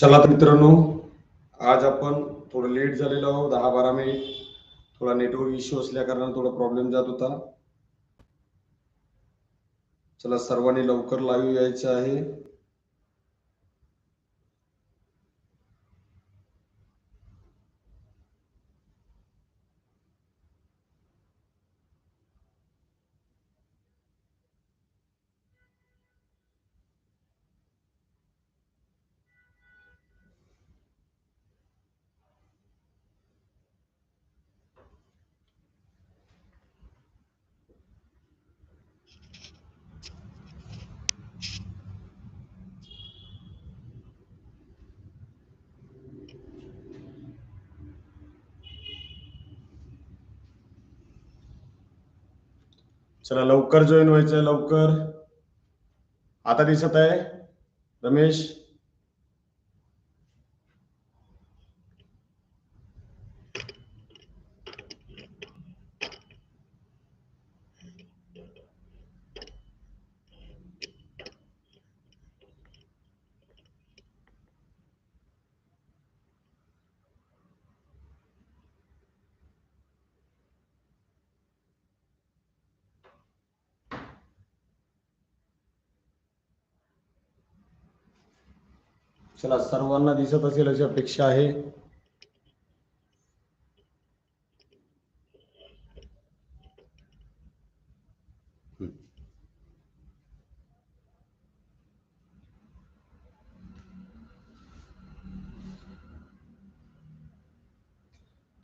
चला तर मित्रांनो आज आपण थोडं लेट झालेलो आहोत दहा बारा मिनिट थोडा नेटवर्क इश्यू असल्या कारणाने थोडा प्रॉब्लेम जात होता. चला सर्वांनी लवकर लाईव्ह यायचं आहे. चला लवकर जॉईन व्हायचंय लवकर. आता दिसत आहे. रमेश चला, सर्वांना दिसत अपेक्षा आहे.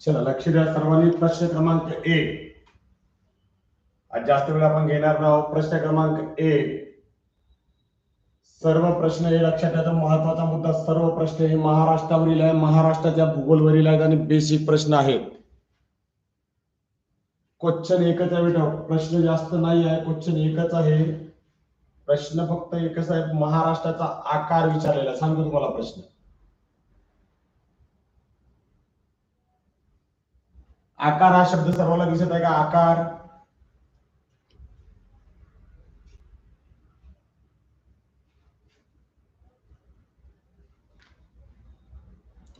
चला, लक्ष द्या सर्वांनी. प्रश्न क्रमांक एक आज जास्त घेणार नाहोत प्रश्न क्रमांक एक सर्व प्रश्न हे लक्षात ठेवा महत्त्वाचा मुद्दा सर्व प्रश्न हे महाराष्ट्रावरील आहे महाराष्ट्राच्या भूगोलवरील आहेत आणि बेसिक प्रश्न आहेत. क्वेश्चन एकच आहे बेटा प्रश्न जास्त नाही आहे. क्वेश्चन एकच आहे. प्रश्न फक्त एकच आहे. महाराष्ट्राचा आकार विचारलेला सांगतो तुम्हाला प्रश्न. आकार हा शब्द सर्वांना दिसत आहे का? आकार.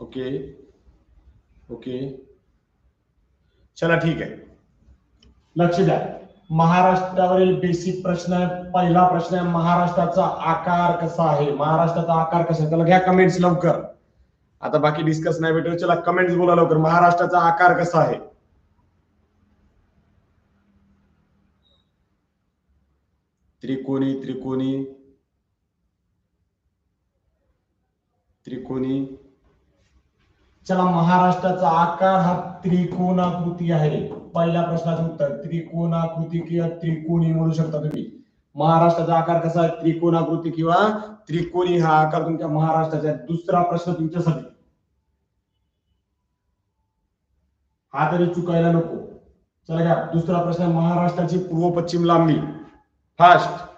Okay okay. चला ठीक आहे. लक्ष द्या. महाराष्ट्रावरील बेसिक प्रश्न आहे पहिला प्रश्न आहे महाराष्ट्राचा आकार कसा आहे? महाराष्ट्राचा आकार कसा आहे? त्याला घ्या कमेंट्स लवकर. आता बाकी डिस्कस नाही भेटू चला कमेंट्स बोला लवकर. महाराष्ट्राचा आकार कसा आहे? त्रिकोणी त्रिकोणी. त्रिकोणी. चला महाराष्ट्राचा आकार हा त्रिकोणाकृती आहे. पहिल्या प्रश्नाचं उत्तर त्रिकोणाकृती किंवा त्रिकोणी म्हणू शकता तुम्ही. महाराष्ट्राचा आकार कसा आहे? त्रिकोणाकृती किंवा त्रिकोणी हा आकार तुमच्या महाराष्ट्राचा आहे. दुसरा प्रश्न तुमच्यासाठी. हा तरी चुकायला नको. चला घ्या. दुसरा प्रश्न आहे, महाराष्ट्राची पूर्व पश्चिम लांबी. फास्ट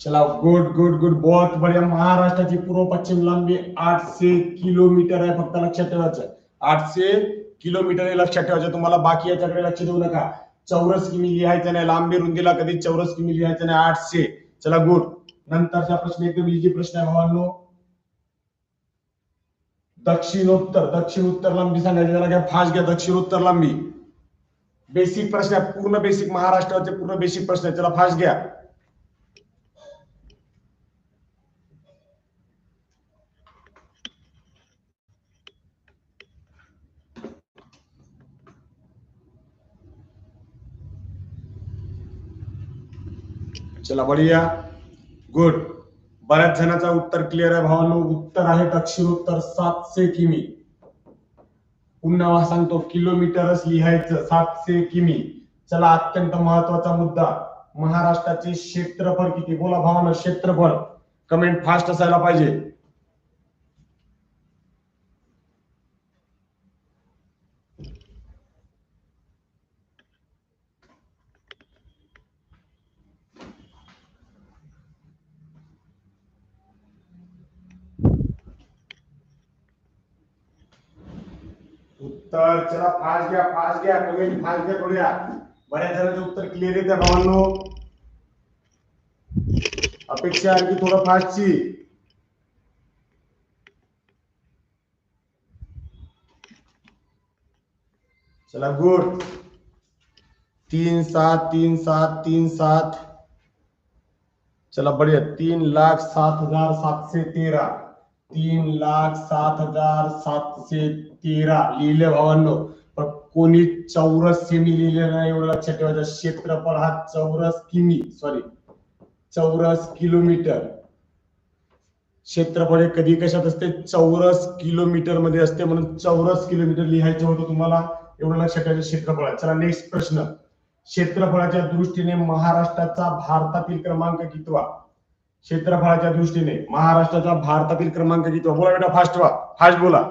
चला गुड गुड गुड बहुत बढ़िया. महाराष्ट्राची पूर्व पश्चिम लांबी आठशे किलोमीटर आहे फक्त लक्षात ठेवायचं. आठशे किलोमीटर हे लक्षात ठेवायचं. तुम्हाला बाकी याच्याकडे लक्ष देऊ नका. चौरस किमी लिहायचं नाही. लांबी रुंदीला कधी चौरस किमी लिहायचं नाही. आठशे. चला गुड नंतरचा प्रश्न एकदम इजी प्रश्न आहे भावांनो. दक्षिणोत्तर. दक्षिणोत्तर लांबी सांगायची. त्याला घ्या. फास्ट घ्या. दक्षिणोत्तर लांबी. बेसिक प्रश्न आहे. पूर्ण बेसिक महाराष्ट्राचे पूर्ण बेसिक प्रश्न आहे. चला फास्ट घ्या. चला बढिया. गुड बऱ्याच जणांचा उत्तर क्लिअर आहे भावांनो. उत्तर आहे दक्षिणोत्तर सातशे किमी. पुन्हा सांगतो किलोमीटरच लिहायचं सातशे किमी. चला अत्यंत महत्त्वाचा मुद्दा. महाराष्ट्राचे क्षेत्रफळ किती? बोला भावानं क्षेत्रफळ. कमेंट फास्ट असायला पाहिजे. चला, फास्ट घ्या कमेंट जणांचं उत्तर अपेक्षा चला गुड तीन, सात तीन सात तीन, सात. चला, बढ़िया. तीन लाख सात हज़ार सात से तेरा. तीन लाख सात हजार सातशे तेरा लिहिले भावांनो. पण कोणी चौरस सेमी लिहिले नाही एवढं लक्षात ठेवायचं क्षेत्रफळ हा चौरस किमी सॉरी चौरस किलोमीटर क्षेत्रफळ हे कधी कशात असते? चौरस किलोमीटरमध्ये असते. म्हणून चौरस किलोमीटर लिहायचं होतं तुम्हाला. एवढं लक्षात ठेवायचं क्षेत्रफळ आहे. चला नेक्स्ट प्रश्न. क्षेत्रफळाच्या दृष्टीने महाराष्ट्राचा भारतातील क्रमांक कितवा? क्षेत्रफळाच्या दृष्टीने महाराष्ट्राचा भारतातील क्रमांक किती बोला बेटा फास्ट व्हा फास्ट बोला.